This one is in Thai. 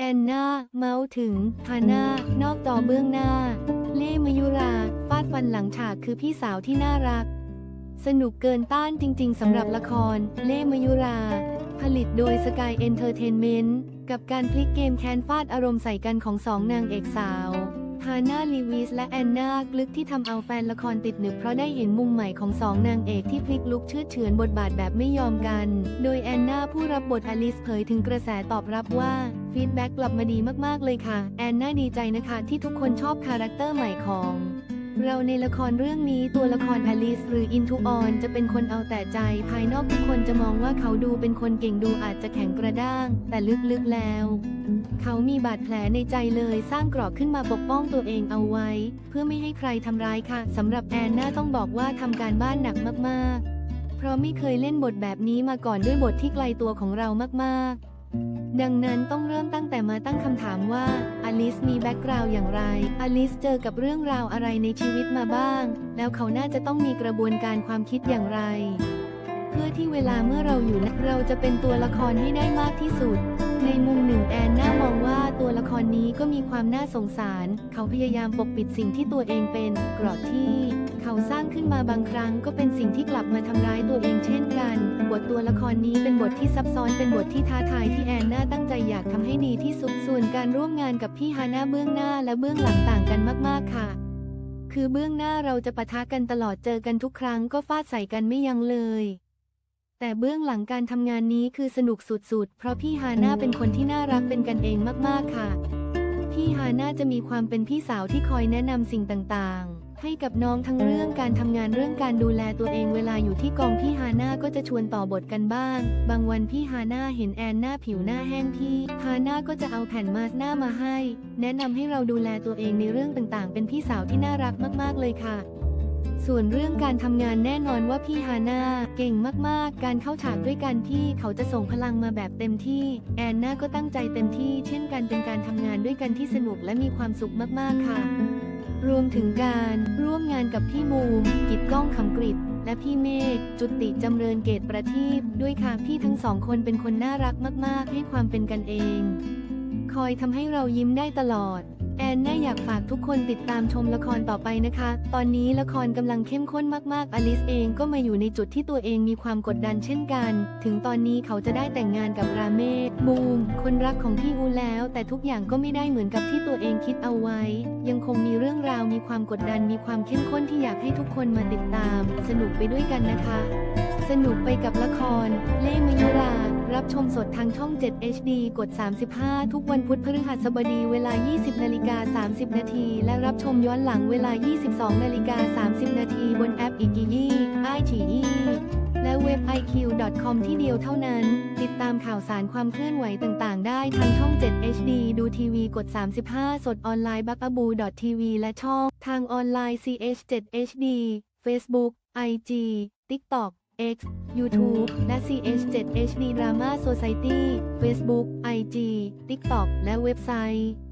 แอนนาเมาส์ถึงฮาน่านอกจอเบื้องหน้า เล่มยุราฟาดฟันหลังฉากคือพี่สาวที่น่ารัก สนุกเกินต้านจริง ๆสำหรับละคร เล่มยุรา ผลิตโดย Sky Entertainment กับการพลิกเกมแค้นฟาดอารมณ์ใส่กันของสองนางเอกสาว ฮาน่าลีวิสและแอนนากลึกที่ทำเอาแฟนละครติดหนึบเพราะได้เห็นมุมใหม่ของสองนางเอกที่พลิกลุกเชื่อดเฉือนบทบาทแบบไม่ยอมกัน โดยแอนนาผู้รับบทอลิสเผยถึงกระแสตอบรับว่าฟีดแบ็กกลับมาดีมากๆเลยค่ะ แอนนาดีใจนะคะที่ทุกคนชอบคาแรคเตอร์ใหม่ของ เราในละครเรื่องนี้ตัวละครอลิสหรืออินทูออนจะเป็นคนเอาแต่ใจ ภายนอกทุกคนจะมองว่าเขาดูเป็นคนเก่งดูอาจจะแข็งกระด้าง แต่ลึกๆแล้ว เขามีบาดแผลในใจเลยสร้างกรอบขึ้นมาปกป้องตัวเองเอาไว้ เพื่อไม่ให้ใครทำร้ายค่ะสำหรับแอนน่าต้องบอกว่าทำการบ้านหนักมากๆ เพราะไม่เคยเล่นบทแบบนี้มาก่อนด้วยบทที่ไกลตัวของเรามากๆ ดังนั้นต้องเริ่มตั้งแต่มาตั้งคำถามว่าอลิสมีแบ็กกราวด์อย่างไร อลิสเจอกับเรื่องราวอะไรในชีวิตมาบ้าง แล้วเขาน่าจะต้องมีกระบวนการความคิดอย่างไร เพื่อที่เวลาเมื่อเราอยู่นะเราจะเป็นตัวละครให้ได้มากที่สุด ในมุมหนึ่งแอนน่ามองว่าตัวละครนี้ก็มีความน่าสงสาร เขาพยายามปกปิดสิ่งที่ตัวเองเป็นกรอบที่เขาสร้างขึ้นมาบางครั้งก็เป็นสิ่งที่กลับมาทำร้ายตัวเองเช่นกัน บทตัวละครนี้เป็นบทที่ซับซ้อนเป็นบทที่ท้าทายที่แอนน่าตั้งใจอยากทำให้ดีที่สุดส่วนการร่วมงานกับพี่ฮาน่าเบื้องหน้าและเบื้องหลังต่างกันมาก ๆ ค่ะ คือเบื้องหน้าเราจะปะทะกันตลอดเจอกันทุกครั้งก็ฟาดใส่กันไม่ยั้งเลย แต่เบื้องหลังการทำงานนี้คือสนุกสุดๆ เพราะพี่ฮาน่าเป็นคนที่น่ารักเป็นกันเองมากๆค่ะ พี่ฮาน่าจะมีความเป็นพี่สาวที่คอยแนะนำสิ่งต่างๆ ให้กับน้องทั้งเรื่องการทำงานเรื่องการดูแลตัวเองเวลาอยู่ที่กองพี่ฮาน่าก็จะชวนต่อบทกันบ้าง บางวันพี่ฮาน่าเห็นแอนหน้าผิวหน้าแห้งพี่ฮาน่าก็จะเอาแผ่นมาสก์หน้ามาให้ แนะนำให้เราดูแลตัวเองในเรื่องต่างๆ เป็นพี่สาวที่น่ารักมากๆเลยค่ะ ส่วนเรื่องการทำงานแน่นอนว่าพี่ฮาน่าเก่งมากๆ การเข้าฉากด้วยกันที่เขาจะส่งพลังมาแบบเต็มที่ แอนนาก็ตั้งใจเต็มที่ เช่นกันเป็นการทำงานด้วยกันที่สนุกและมีความสุขมากๆค่ะ รวมถึงการร่วมงานกับพี่มูม กิจก้องคำกริดและพี่เมฆจุติจำเริญเกตประทีปด้วยค่ะพี่ทั้งสองคนเป็นคนน่ารักมาก ๆ ให้ความเป็นกันเอง คอยทำให้เรายิ้มได้ตลอด แอนน่าอยากฝากทุกคนติดตามชมละครต่อไปนะคะ ตอนนี้ละครกำลังเข้มข้นมากๆ อลิสเองก็มาอยู่ในจุดที่ตัวเองมีความกดดันเช่นกัน ถึงตอนนี้เขาจะได้แต่งงานกับราเมศบูม คนรักของพี่อูแล้ว แต่ทุกอย่างก็ไม่ได้เหมือนกับที่ตัวเองคิดเอาไว้ ยังคงมีเรื่องราวมีความกดดันมีความเข้มข้นที่อยากให้ทุกคนมาติดตาม สนุกไปด้วยกันนะคะ สนุกไปกับละคร เล่มยุรา รับชมสดทางช่อง 7 HD กด 35 ทุกวันพุธพฤหัสบดีเวลา 20นาฬิกา30 นาที และรับชมย้อนหลังเวลา 22นาฬิกา30 นาที บนแอปอีกียี่ไอฉีอีและเว็บ iq.com ที่เดียวเท่านั้น ติดตามข่าวสารความเคลื่อนไหวต่างๆ ได้ทางช่อง 7 HD ดูทีวีกด 35 สดออนไลน์บักอบู .tv และช่อง ทางออนไลน์ ch 7 HD Facebook IG TikTok X YouTube และ CH7HD Drama Society Facebook IG TikTok และเว็บไซต์